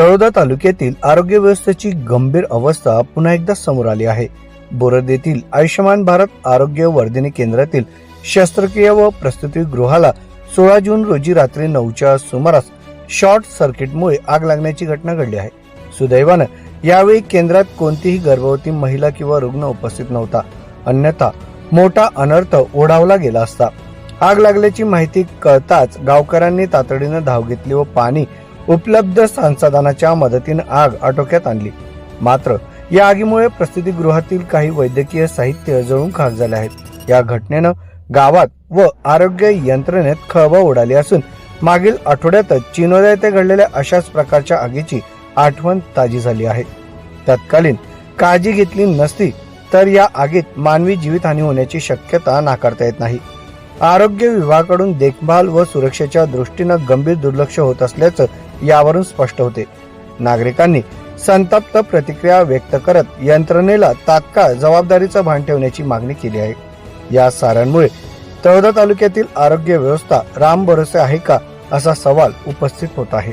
तळोदा तालुक्यातील आरोग्य व्यवस्थेची गंभीर अवस्था पुन्हा एकदा समोर आली आहे. बोरद येथील आयुष्यमान भारत आरोग्य वर्धिनी केंद्रातील शस्त्रक्रिया व प्रस्तुतीगृहाला सोळा जून रोजी रात्री नऊच्या सुमारास शॉर्ट सर्किटमुळे आग लागण्याची घटना घडली आहे. सुदैवानं यावेळी केंद्रात कोणतीही गर्भवती महिला किंवा रुग्ण उपस्थित नव्हता. अन्यथा मोठा अनर्थ ओढावला गेला असता. आग लागल्याची माहिती कळताच गावकऱ्यांनी तातडीनं धाव घेतली व पाणी उपलब्ध संसाधनाच्या मदतीने आग आटोक्यात आणली. मात्र या आगीमुळे प्रसिद्धीगृहातील काही वैद्यकीय साहित्य जळून खाक झाले आहेत. या घटनेनं गावात व आरोग्य यंत्रणेत खळबळ उडाली असून मागील आठवड्यातच चिनोदा येथे घडलेल्या अशाच प्रकारच्या आगीची आठवण ताजी झाली आहे. तत्कालीन काळजी घेतली नसती तर या आगीत मानवी जीवितहानी होण्याची शक्यता नाकारता येत नाही. आरोग्य विभागाकडून देखभाल व सुरक्षेच्या दृष्टीनं गंभीर दुर्लक्ष होत असल्याचं यावरून स्पष्ट होते. नागरिकांनी संतप्त प्रतिक्रिया व्यक्त करत यंत्रणेला तात्काळ जबाबदारीचं भान ठेवण्याची मागणी केली आहे. या साऱ्यांमुळे तळोदा तालुक्यातील आरोग्य व्यवस्था राम भरोसे आहे का असा सवाल उपस्थित होत आहे.